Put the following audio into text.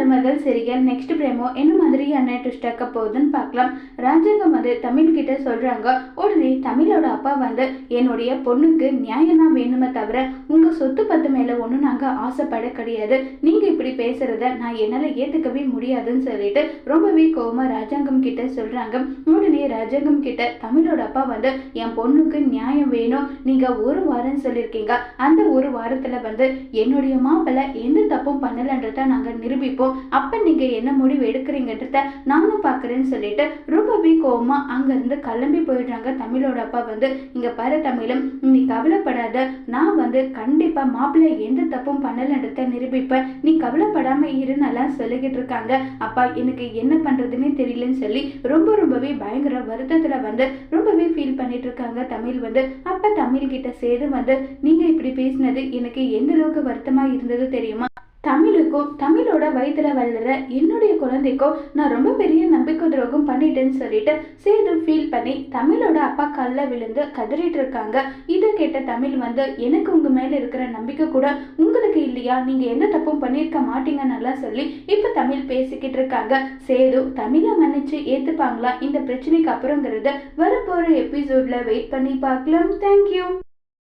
மருமகள் serial next பிரேமோ என்ன மாதிரியான ட்விஸ்ட் ஆக்க போகுதுன்னு பார்க்கலாம். ராஜாங்கம் வந்து தமிழ் கிட்ட சொல்றாங்க உடனே தமிழோட அப்பா வந்து என்னுடைய பொண்ணுக்கு நியாயம் தான் வேணுமே தவிர உங்க சொத்து பத்து மேல ஒன்றும் நாங்க ஆசைப்பட கிடையாது. நீங்க இப்படி பேசுறத நான் என்னால ஏத்துக்கவே முடியாதுன்னு சொல்லிட்டு ரொம்பவே கோவமா ராஜாங்கம் கிட்ட சொல்றாங்க. உடனே ராஜாங்கம் கிட்ட தமிழோட அப்பா வந்து என் பொண்ணுக்கு நியாயம் வேணும். நீங்க ஒரு வாரம் சொல்லியிருக்கீங்க அந்த ஒரு வாரத்துல வந்து என்னுடைய மாப்பிள்ளை எந்த தப்பும் பண்ணலன்றத நாங்க நிரூபிப்போம். அப்போ நீங்கள் என்ன முடிவு எடுக்கிறீங்கன்றத நானும் பார்க்குறேன்னு சொல்லிட்டு ரொம்பவே கோபமாக அங்கேருந்து கிளம்பி போயிடுறாங்க. தமிழோட அப்பா வந்து இங்கே பாரு தமிழும் நீ கவலைப்படாத. நான் வந்து கண்டிப்பாக மாப்பிள்ளை எந்த தப்பும் பண்ணலன்றத நிரூபிப்பேன். நீ கவலைப்படாமல் இருன்னெல்லாம் சொல்லிக்கிட்டு இருக்காங்க. அப்பா எனக்கு என்ன பண்ணுறதுன்னே தெரியலன்னு சொல்லி ரொம்ப ரொம்பவே பயங்கர வருத்தத்தில் வந்து ரொம்பவே ஃபீல் பண்ணிட்டு இருக்காங்க தமிழ் வந்து. அப்போ தமிழ் கிட்ட சேது வந்து நீங்கள் இப்படி பேசினது எனக்கு எந்த அளவுக்கு வருத்தமாக இருந்தது தெரியுமா? தமிழுக்கும் தமிழோட வயதில் வளர என்னுடைய குழந்தைக்கும் நான் ரொம்ப பெரிய நம்பிக்கை துரோகம் பண்ணிட்டேன்னு சொல்லிட்டு சேது ஃபீல் பண்ணி தமிழோட அப்பா கல்ல விழுந்து கதறிட்டு இருக்காங்க. இதை கேட்ட தமிழ் வந்து எனக்கு உங்கள் மேலே இருக்கிற நம்பிக்கை கூட உங்களுக்கு இல்லையா? நீங்கள் எந்த தப்பும் பண்ணியிருக்க மாட்டீங்கன்னெல்லாம் சொல்லி இப்போ தமிழ் பேசிக்கிட்டு இருக்காங்க. சேது தமிழை மன்னிச்சு ஏற்றுப்பாங்களா இந்த பிரச்சனைக்கு அப்புறங்கிறத வரப்போகிற எபிசோடில் வெயிட் பண்ணி பார்க்கலாம். தேங்க்யூ